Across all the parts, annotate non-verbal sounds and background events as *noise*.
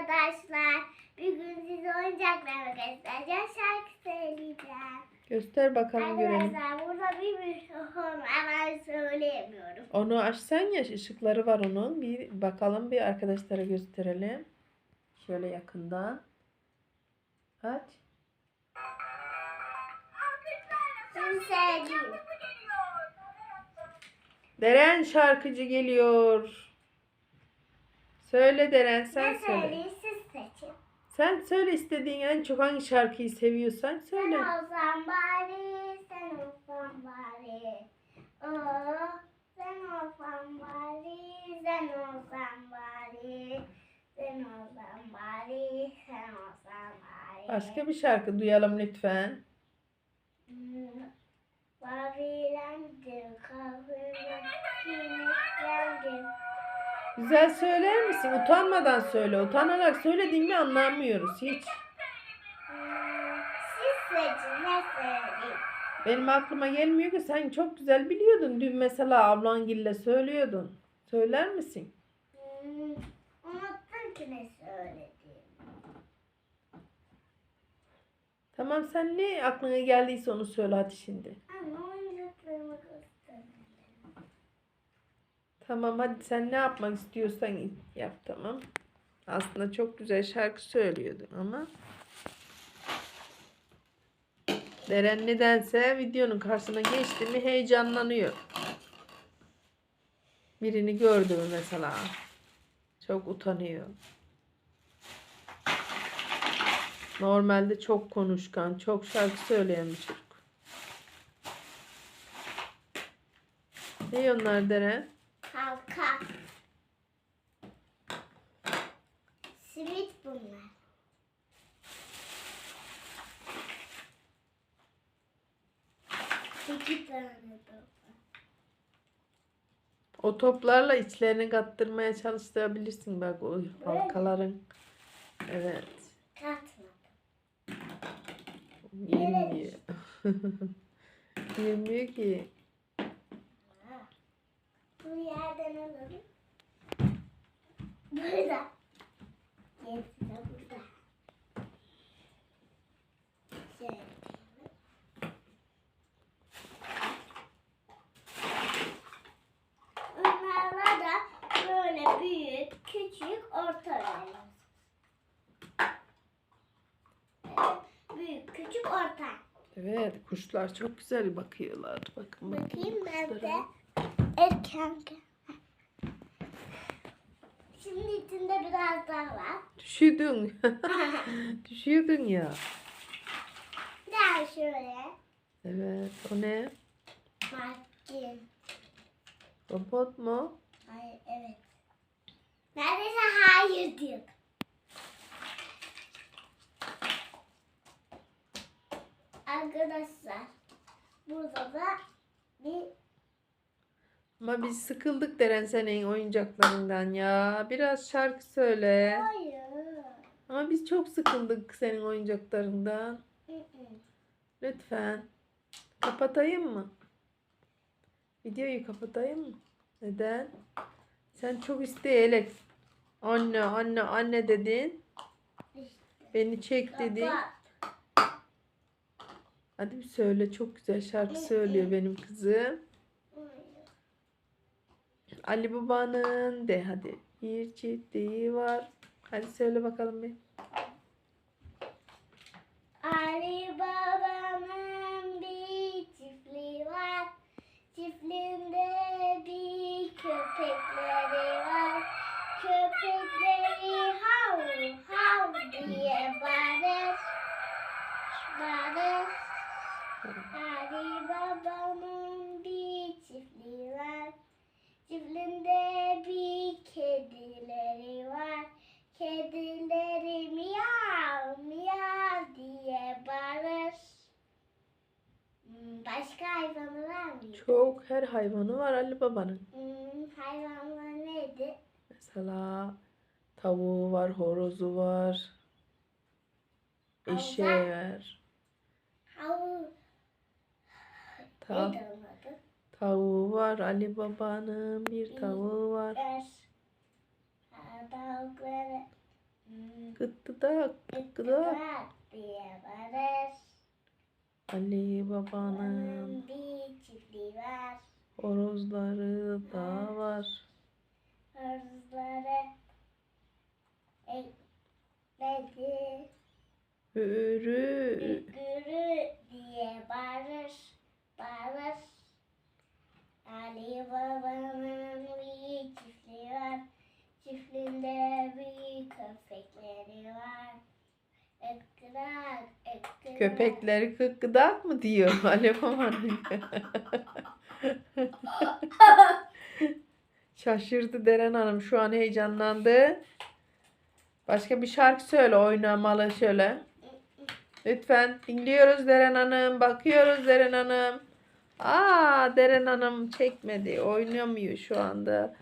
arkadaşlar. Bugün size oyuncaklarımı göstereceğim. Şarkı söyleyeceğim. Göster bakalım görelim. Arkadaşlar burada bir mikrofon. Ben söyleyemiyorum. Onu açsan ya ışıkları var onun. Bir bakalım bir arkadaşlara gösterelim. Şöyle yakından. Aç. Şimdi söyleyeyim. Deren şarkıcı geliyor. Söyle Deren sen Ne söyle. söyleyeyim siz seçin. Sen söyle istediğin en çok hangi şarkıyı seviyorsan Sen söyle. olsan bari, sen olsan bari. Oo, sen olsan bari, sen olsan bari. Sen olsan bari, sen olsan bari. Başka bir şarkı duyalım lütfen. Hmm, Mavilendim, kahverengi, kilitlendim. Güzel söyler misin? Utanmadan söyle. Utanarak söylediğimi anlamıyoruz hiç. Hmm, Siz seçin, ne söyleyeyim? Benim aklıma gelmiyor ki sen çok güzel biliyordun. Dün mesela ablangille söylüyordun. Söyler misin? Hmm, Unuttum ki ne söylediğimi. Tamam sen ne aklına geldiyse onu söyle hadi şimdi. Ama oyuncaklarımı göstereyim. Tamam hadi sen ne yapmak istiyorsan yap tamam. Aslında çok güzel şarkı söylüyordun ama. Deren nedense videonun karşısına geçti mi heyecanlanıyor. Birini gördü mü mesela. Çok utanıyor. Normalde çok konuşkan, çok şarkı söyleyen bir çocuk. Ne onlar Deren? Halka. Simit bunlar. İki tane var. O toplarla içlerini kattırmaya çalıştırabilirsin bak o halkaların. Evet. Katmadım. Yemiyor. *laughs* Yemiyor ki. Bu yerden alalım. Burada. Gerisi de burada. Şöyle. Onlarla da böyle büyük, küçük, orta veriyoruz. Büyük, küçük, orta. Evet kuşlar çok güzel bakıyorlar. Bakın bakın Bakayım ben de. Erken. Şimdi içinde biraz daha var. Düşürdün. *laughs* Düşürdün ya. Daha şöyle. Evet o ne? Maskin. Robot mu? Hayır, evet. Neredeyse hayır diyor. Arkadaşlar burada da bir Ama biz sıkıldık Deren senin oyuncaklarından ya. Biraz şarkı söyle. hayır. Ama biz çok sıkıldık senin oyuncaklarından. Lütfen. Kapatayım mı? Videoyu kapatayım mı? Neden? Sen çok isteyerek anne anne anne dedin. Beni çek dedin. Hadi bir söyle çok güzel şarkı söylüyor benim kızım. Ali Baba'nın de hadi. Bir çiftliği var. Hadi söyle bakalım bir. Çok her hayvanı var Ali Baba'nın. Hmm, hayvanlar neydi? Mesela tavuğu var, horozu var. Eşeği var. Havu. Ta- Neydi onun adı? tavuğu var. Ali Baba'nın bir tavuğu var. Ver. Ha, Tavukları. Hmm, gıdıdak gıdıdak. Gıdıdak diye varır. Ali babanın bir çiftliği var. horozları da var. Hırzları ekledi. Hürü. Gürü diye bağırır. Bağırır. Ali babanın bir çiftliği var. Çiftliğinde büyük köpekleri var. Ekrak, ekrak. Köpekleri gıdak mı diyor *laughs* Ali babanın. *laughs* Şaşırdı Deren Hanım şu an heyecanlandı. Başka bir şarkı söyle oynamalı şöyle. Lütfen dinliyoruz Deren Hanım. Bakıyoruz Deren Hanım. Aa Deren Hanım çekmedi. Oynamıyor şu anda.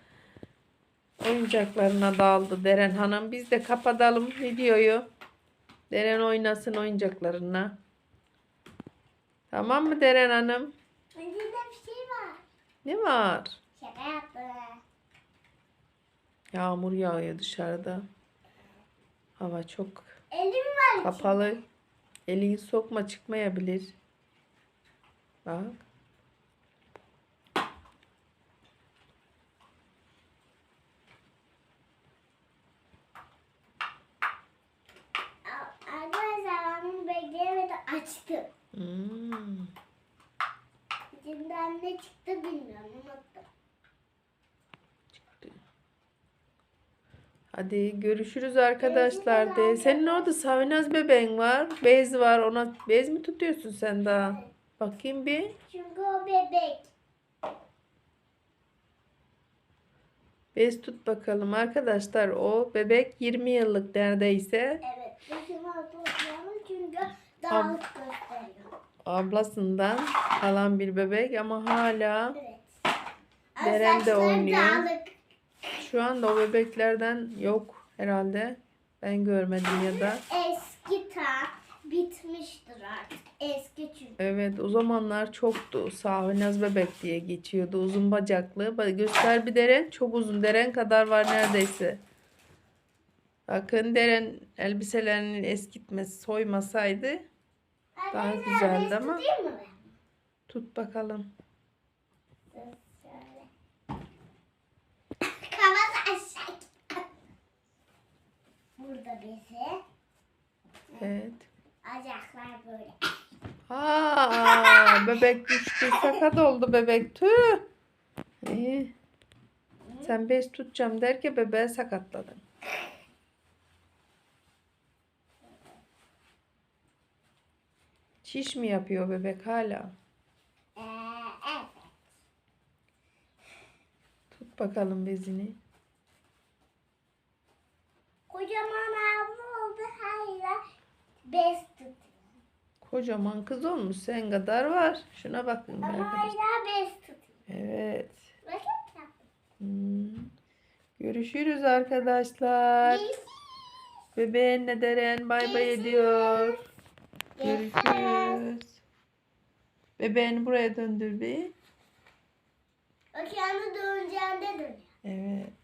Oyuncaklarına daldı Deren Hanım. Biz de kapatalım videoyu. Deren oynasın oyuncaklarına. Tamam mı Deren Hanım? Bende de bir şey var. Ne var? Şaka yaptım. Yağmur yağıyor dışarıda. Hava çok Elim var. kapalı. Elini sokma çıkmayabilir. Bak. A- Arkadaşlar ben bunu bekleyemeden açtım. Hmm. İçinden ne çıktı bilmiyorum unuttum. Hadi görüşürüz arkadaşlar de. Senin orada Savinaz bebeğin var. Bez var. Ona bez mi tutuyorsun sen daha? Bakayım bir. Çünkü o bebek. Bez tut bakalım arkadaşlar. O bebek 20 yıllık neredeyse. Evet. Gösteriyor. Ablasından kalan bir bebek ama hala Evet. Deren de Saçları oynuyor. Şu anda o bebeklerden yok herhalde. Ben görmedim ya da. Eski ta bitmiştir artık. Eski çünkü. Evet o zamanlar çoktu. Sahinaz bebek diye geçiyordu. Uzun bacaklı. Göster bir deren. Çok uzun. Deren kadar var neredeyse. Bakın deren elbiselerinin eskitmesi soymasaydı Daha Arkadaşlar, güzeldi ama. tut bakalım. Kafası aşağı. Burada bezi. Evet. Bacaklar böyle. Aa, bebek düştü. Sakat oldu bebek. Tüh. İyi. Sen bez tutacağım derken bebeği sakatladın. Çiş mi yapıyor bebek hala? Ee, evet. Tut bakalım bezini. Kocaman abla oldu hala bez tutuyor. Kocaman kız olmuş. Sen kadar var. Şuna bakın Ama hala bez tutuyor. Evet. Bakın. Hmm. Görüşürüz arkadaşlar. Bebeğinle Deren bay bay ediyor. Görüşürüz. Bebeğini buraya döndür bir. Okyanı döneceğinde dönüyor. Evet.